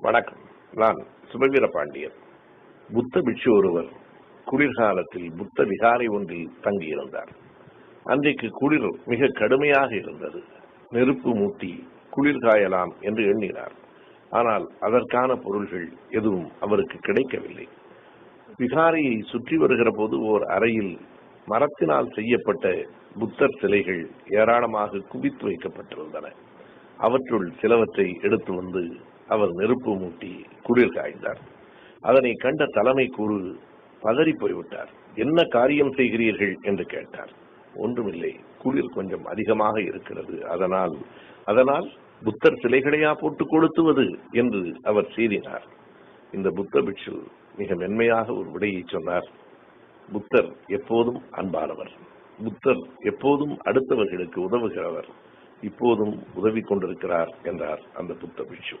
வணக்கம். நான் சுபவீர பாண்டியன். புத்த பிட்சு ஒருவர் குளிர்காலத்தில் புத்த விகாரை ஒன்றில் தங்கியிருந்தார். அன்றைக்கு குளிர் மிக கடுமையாக இருந்தது. நெருப்பு மூட்டி குளிர் காயலாம் என்று எண்ணினார். ஆனால் அதற்கான பொருள்கள் எதுவும் அவருக்கு கிடைக்கவில்லை. விகாரையை சுற்றி வருகிற போது ஓர் அறையில் மரத்தினால் செய்யப்பட்ட புத்தர் சிலைகள் ஏராளமாக குவித்து வைக்கப்பட்டிருந்தன. அவற்றுள் சிலவற்றை எடுத்து வந்து அவர் நெருப்பு மூட்டி குளிர் காய்ந்தார். அதனை கண்ட தலைமை கூறு பதறி போய்விட்டார். என்ன காரியம் செய்கிறீர்கள்? என்று கேட்டார். ஒன்றுமில்லை குளிர் கொஞ்சம் அதிகமாக இருக்கிறது. அதனால் அதனால் புத்தர் சிலைகளையா போட்டு கொளுத்துவது? என்று அவர் சீறினார். இந்த புத்த பிட்சு மிக மென்மையாக ஒரு விடையை சொன்னார். புத்தர் எப்போதும் அன்பானவர். புத்தர் எப்போதும் அடுத்தவர்களுக்கு உதவுகிறவர். இப்போதும் உதவி கொண்டிருக்கிறார் என்றார் அந்த புத்த பிட்சு